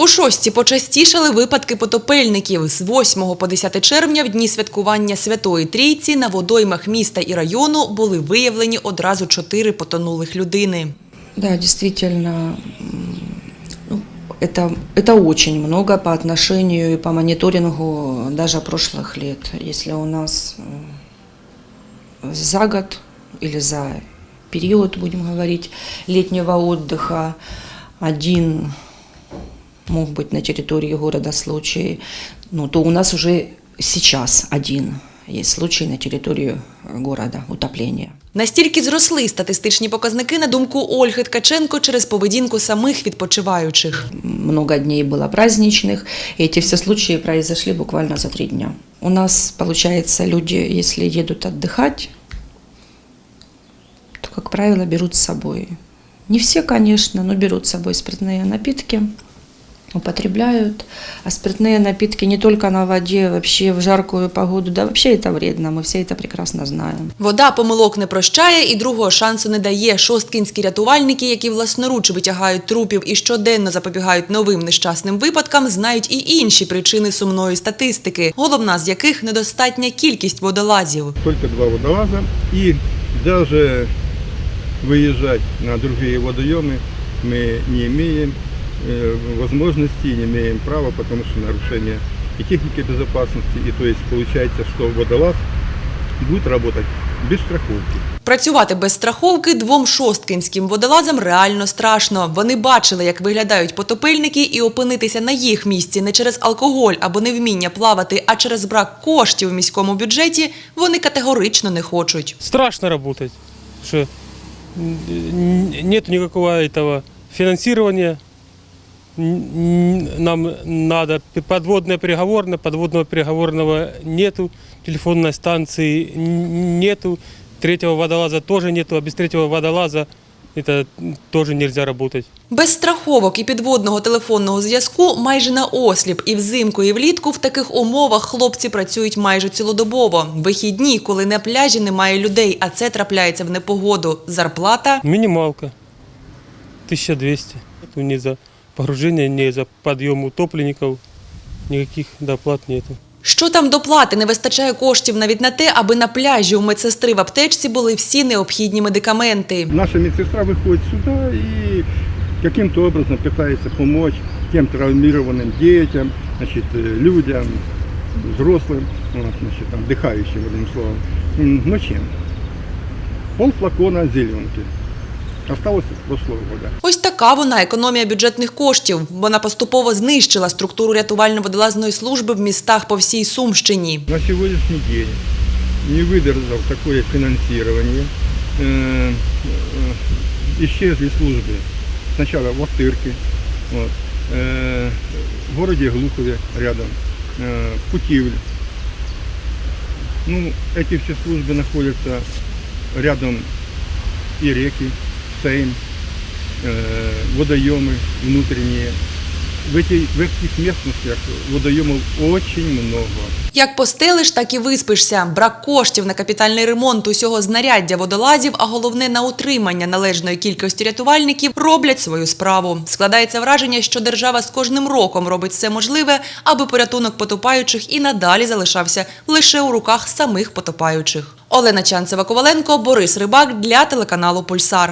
У шості почастішали випадки потопельників. З 8 по 10 червня, в дні святкування Святої Трійці, на водоймах міста і району були виявлені одразу чотири потонулих людини. Да, действительно, м, ну, это, это очень много по отношению и по мониторингу даже прошлых лет. Если у нас м, за год или за период, будем говорить, летнего отдыха один мог быть на территории города случай, ну, то у нас уже сейчас один есть случай на территории города утопления. Настільки зросли статистичні показники, на думку Ольги Ткаченко, через поведінку самих відпочиваючих. много дней было праздничных, и эти все случаи произошли буквально за три дня. У нас, получается, люди, если едут отдыхать, то, как правило, берут с собой. Не все, конечно, но берут с собой спиртные напитки, употребляют. А спиртные напитки не только на воде, вообще в жаркую погоду, да вообще это вредно, мы все это прекрасно знаем. Вода помилок не прощає і другого шансу не дає. Шосткінські рятувальники, які власноруч витягають трупів і щоденно запобігають новим нещасним випадкам, знають і інші причини сумної статистики, головна з яких недостатня кількість водолазів. только два водолаза. И даже выезжать на другие водоемы мы не имеем э, возможности, не имеем права, потому что нарушение и техники безопасности. И то есть получается, что водолаз будет работать без страховки. Працювати без страховки двом шосткинським водолазам реально страшно. Вони бачили, як виглядають потопельники, і опинитися на їх місці не через алкоголь або невміння плавати, а через брак коштів у міському бюджеті вони категорично не хочуть. страшно работать, что н- нет никакого этого финансирования. Н- Нам надо подводное переговорное, подводного переговорного нету, телефонной станции нету, третьего водолаза тоже нету, а без третьего водолаза это тоже нельзя работать. Без страховок і підводного телефонного зв'язку майже на осліп. І взимку, і влітку в таких умовах хлопці працюють майже цілодобово. Вихідні, коли на пляжі немає людей, а це трапляється в непогоду. Зарплата Минималка 1200. Нету ни за погружение, ни за подъем утопленников, никаких доплат нету. Що там доплати? Не вистачає коштів навіть на те, аби на пляжі у медсестри в аптечці були всі необхідні медикаменти. Наша медсестра выходит сюда и каким-то образом пытается помочь тем травмированным детям, значит, э, людям, взрослым, вот, значит, там, дыхающим, одним словом. М, Ну чем? Пол флакона зеленки. Осталось с прошлого года. Ось така вона економія бюджетних коштів. Вона поступово знищила структуру рятувально-водолазної служби в містах по всій Сумщині. На сегодняшний день не выдержав такое финансирование, э, э, исчезли службы. Сначала в Ахтырке, вот, э, в городе Глухове рядом, э, Путивль. Ну, эти все службы находятся рядом и реки, Сейм, э, водоемы внутренние. В, эти, в этих местностях водоемов очень много. Як постелиш, так і виспишся. Брак коштів на капітальний ремонт усього знаряддя водолазів, а головне на утримання належної кількості рятувальників роблять свою справу. Складається враження, що держава з кожним роком робить все можливе, аби порятунок потопаючих і надалі залишався лише у руках самих потопаючих. Олена Чанцева Коваленко, Борис Рибак для телеканалу Пульсар.